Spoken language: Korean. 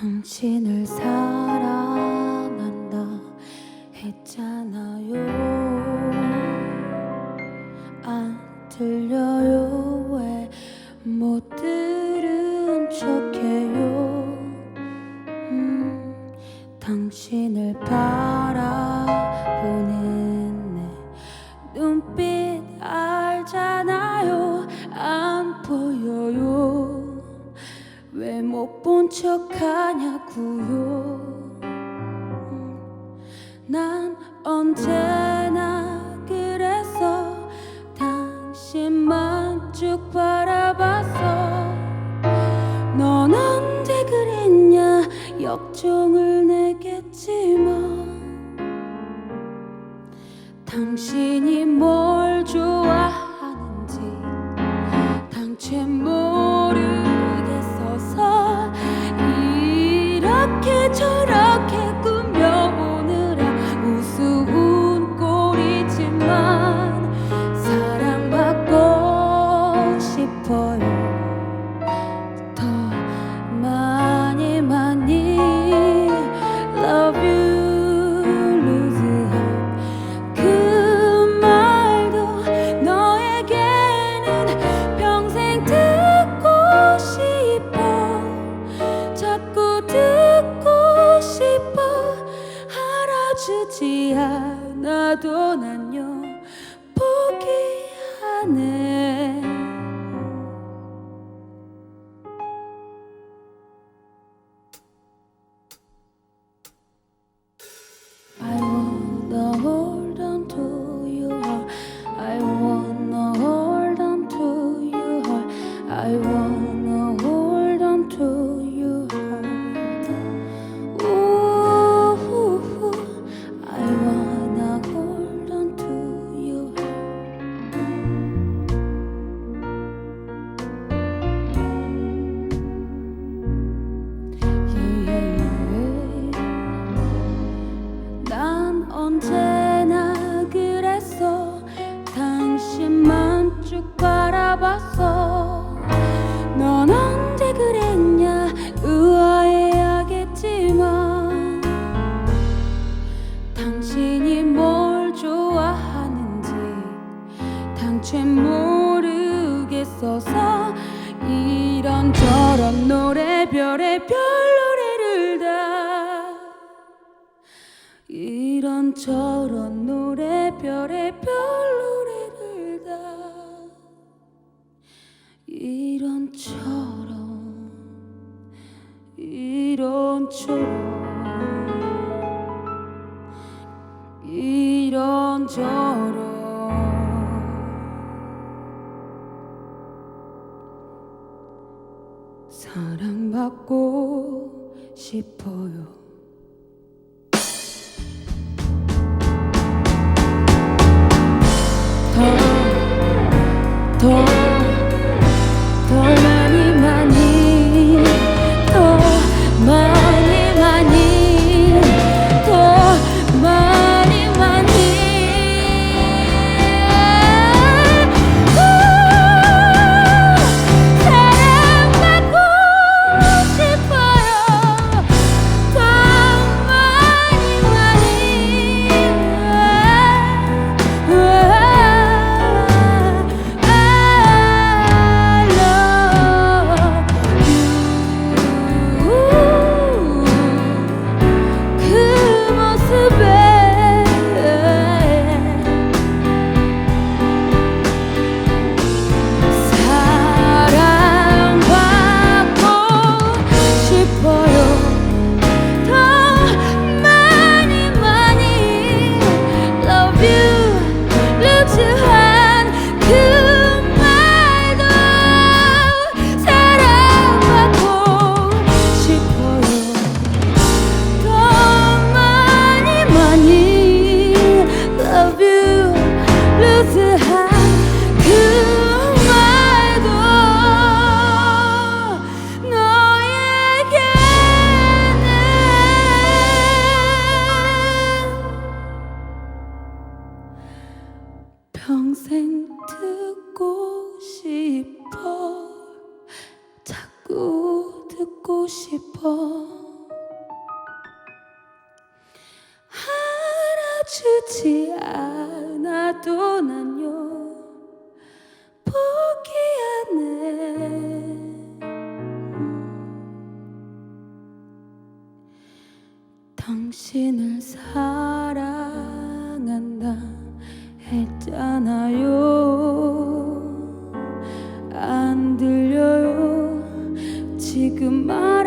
당신을 사랑한다 했잖아요. 안 들려요. 왜 못 들은 척해요? 음, 당신을 바라보는 왜 못 본 척 하냐고요. 난 언제나 그래서 당신만 쭉 바라봤어 넌 언제 그랬냐? 역정을 내겠지만 당신이 뭘 좋아하는지 당최 모 포 당최 모르겠어서 이런저런 노래 별의 별 노래를 다 이런저런 노래 별의 별 노래를 다 이런저런 이런저런 이런저런 사랑받고 싶어요. 더, 더, 더 자꾸 듣고 싶어. 알아주지 않아도 난요 포기하네. 당신을 사랑한다 했잖아요. Goodbye.